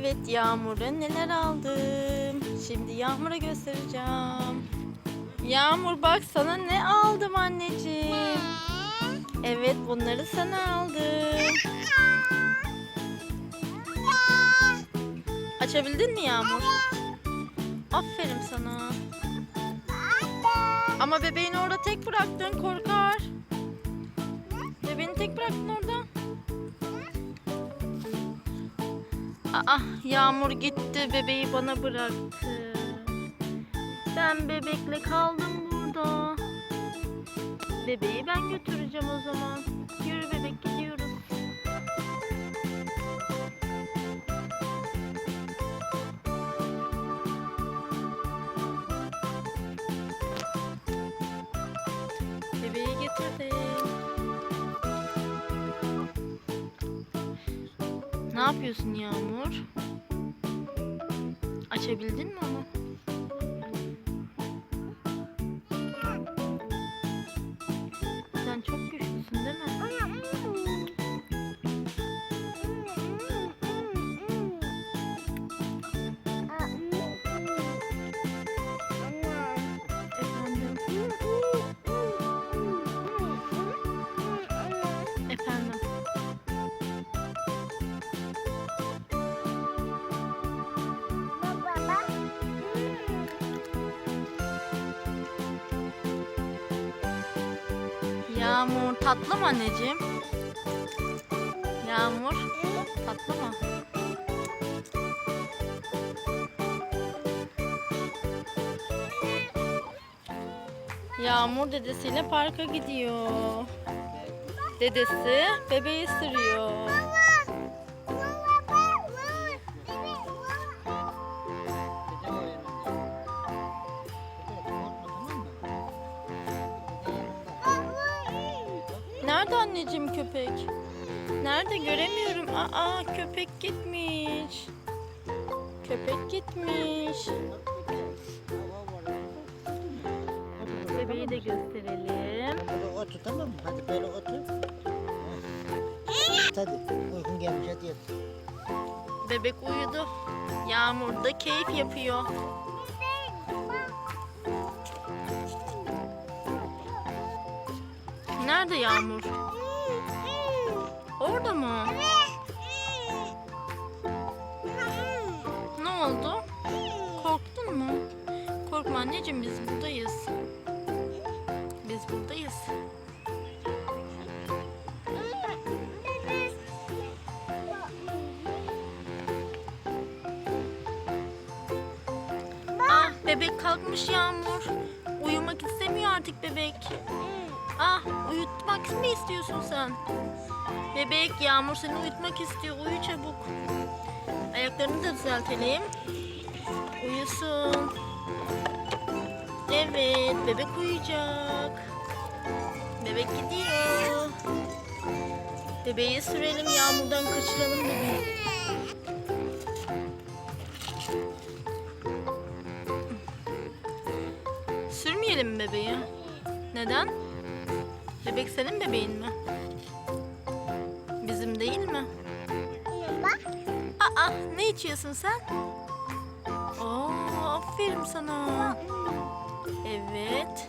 Evet Yağmur'a neler aldım. Şimdi Yağmur'a göstereceğim. Yağmur bak sana ne aldım anneciğim. Evet bunları sana aldım. Açabildin mi Yağmur? Aferin sana. Ama bebeğini orada tek bıraktın korkar. Bebeğini tek bıraktın orada. Aa, Yağmur gitti bebeği bana bıraktı. Ben bebekle kaldım burada. Bebeği ben götüreceğim o zaman. Yürü bebek gidiyoruz. Ne yapıyorsun Yağmur? Açabildin mi onu? Yağmur tatlı mı anneciğim? Yağmur tatlı mı? Yağmur dedesiyle parka gidiyor. Dedesi bebeği sürüyor. Nerede anneciğim köpek? Nerede göremiyorum. Aa köpek gitmiş. Köpek gitmiş. Bebeği de gösterelim. Böyle otur tamam mı? Hadi böyle otur. Hadi uykun gelmiş hadi yat. Bebek uyudu. Yağmur da keyif yapıyor. Nerede Yağmur? Anneciğim biz buradayız. Biz buradayız. Ah bebek kalkmış Yağmur. Uyumak istemiyor artık bebek. Ah uyutmak mı istiyorsun sen? Bebek Yağmur seni uyutmak istiyor. Uyu çabuk. Ayaklarını da düzeltelim. Uyusun. Evet bebek uyuyacak. Bebek gidiyor. Bebeği sürelim yağmurdan kaçıralım bebeği. Sürmeyelim bebeği? Neden? Bebek senin bebeğin mi? Bizim değil mi? Aa, ne içiyorsun sen? Oo, aferin sana. Evet.